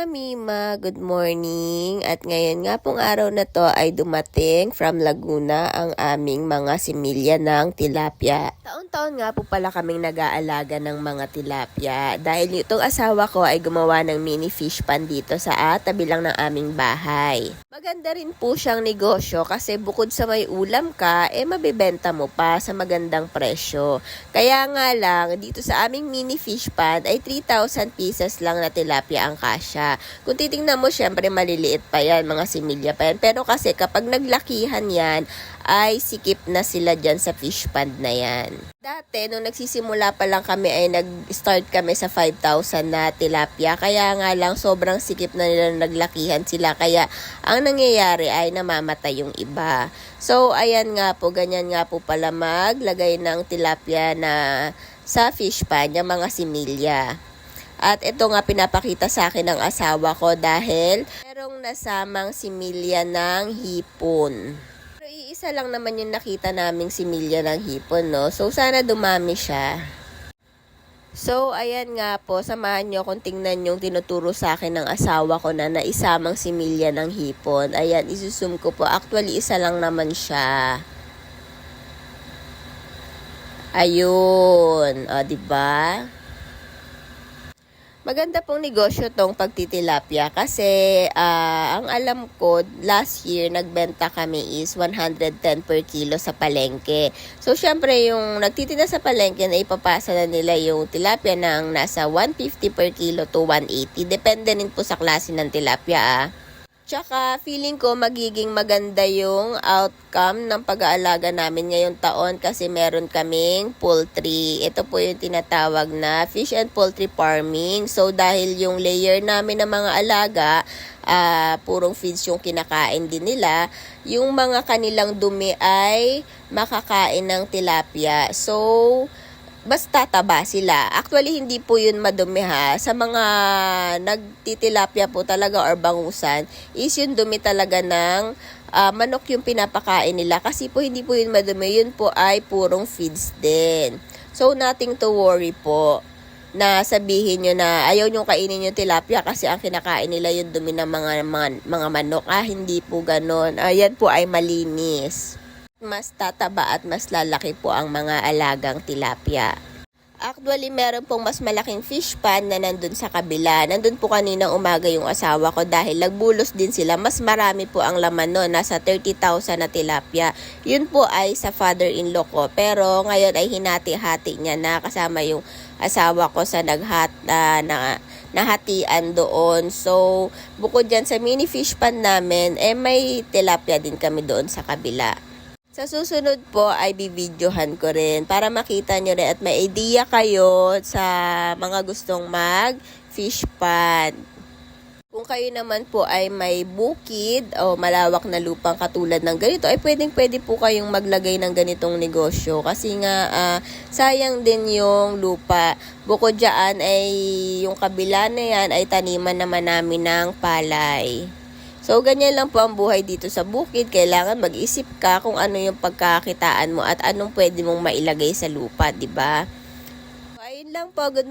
mga Mima, good morning. At ngayon nga pong araw na to ay dumating from Laguna ang aming mga similya ng tilapia. Taon-taon nga po pala kaming nag-aalaga ng mga tilapia dahil itong asawa ko ay gumawa ng mini fish pan dito sa tabi lang ng aming bahay. Maganda rin po siyang negosyo kasi bukod sa may ulam ka, eh mabibenta mo pa sa magandang presyo. Kaya nga lang, dito sa aming mini fish pan ay 3,000 pieces lang na tilapia ang kasya. Kung titingnan mo, syempre maliliit pa yan, mga similya pa yan. Pero kasi kapag naglakihan yan, ay sikip na sila dyan sa fish pond na yan. Dati, nung nagsisimula pa lang kami ay nag-start kami sa 5,000 na tilapia. Kaya nga lang, sobrang sikip na nila naglakihan sila. Kaya ang nangyayari ay namamatay yung iba. So, ayan nga po, ganyan nga po pala maglagay ng tilapia na sa fish pan, yung mga similya. At ito nga pinapakita sa akin ng asawa ko dahil merong nasamang similya ng hipon. Iisa lang naman yung nakita naming similya ng hipon, no? So, sana dumami siya. So, ayan nga po, samahan nyo kung tingnan yung tinuturo sa akin ng asawa ko na naisamang similya ng hipon. Ayan, isusum ko po. Actually, isa lang naman siya. Ayun. O, di ba? Maganda pong negosyo tong pagtitilapia kasi ah, ang alam ko last year nagbenta kami is 110 per kilo sa palengke. So syempre yung nagtitinda sa palengke na ipapasa na nila yung tilapia ng nasa 150 per kilo to 180. Depende din po sa klase ng tilapia ah. Tsaka feeling ko magiging maganda yung outcome ng pag-aalaga namin ngayong taon kasi meron kaming poultry. Ito po yung tinatawag na fish and poultry farming. So dahil yung layer namin ng mga alaga, ah, purong feeds yung kinakain din nila, yung mga kanilang dumi ay makakain ng tilapia. So, basta taba sila. Actually, hindi po yun madumi ha. Sa mga nagtitilapia po talaga or bangusan, is yung dumi talaga ng ah, manok yung pinapakain nila. Kasi po hindi po yun madumi. Yun po ay purong feeds din. So, nothing to worry po na sabihin nyo na ayaw nyo kainin yung tilapia kasi ang kinakain nila yung dumi ng mga, man, mga manok. Ah, hindi po ganon. Ayan po ay malinis mas tataba at mas lalaki po ang mga alagang tilapia. Actually, meron pong mas malaking fish pan na nandun sa kabila. Nandun po kaninang umaga yung asawa ko dahil nagbulos din sila. Mas marami po ang laman nun. Nasa 30,000 na tilapia. Yun po ay sa father-in-law ko. Pero ngayon ay hinati-hati niya na kasama yung asawa ko sa naghat na, na nahatian doon. So, bukod dyan sa mini fish pan namin, eh may tilapia din kami doon sa kabila. Sa susunod po ay bibidyohan ko rin para makita nyo rin at may idea kayo sa mga gustong mag fish pan. Kung kayo naman po ay may bukid o malawak na lupang katulad ng ganito, ay pwedeng pwede po kayong maglagay ng ganitong negosyo. Kasi nga, ah, sayang din yung lupa. Bukod dyan ay yung kabila na yan ay taniman naman namin ng palay. So, ganyan lang po ang buhay dito sa bukid. Kailangan mag-isip ka kung ano yung pagkakitaan mo at anong pwede mong mailagay sa lupa, di ba? So, ayun lang po. Good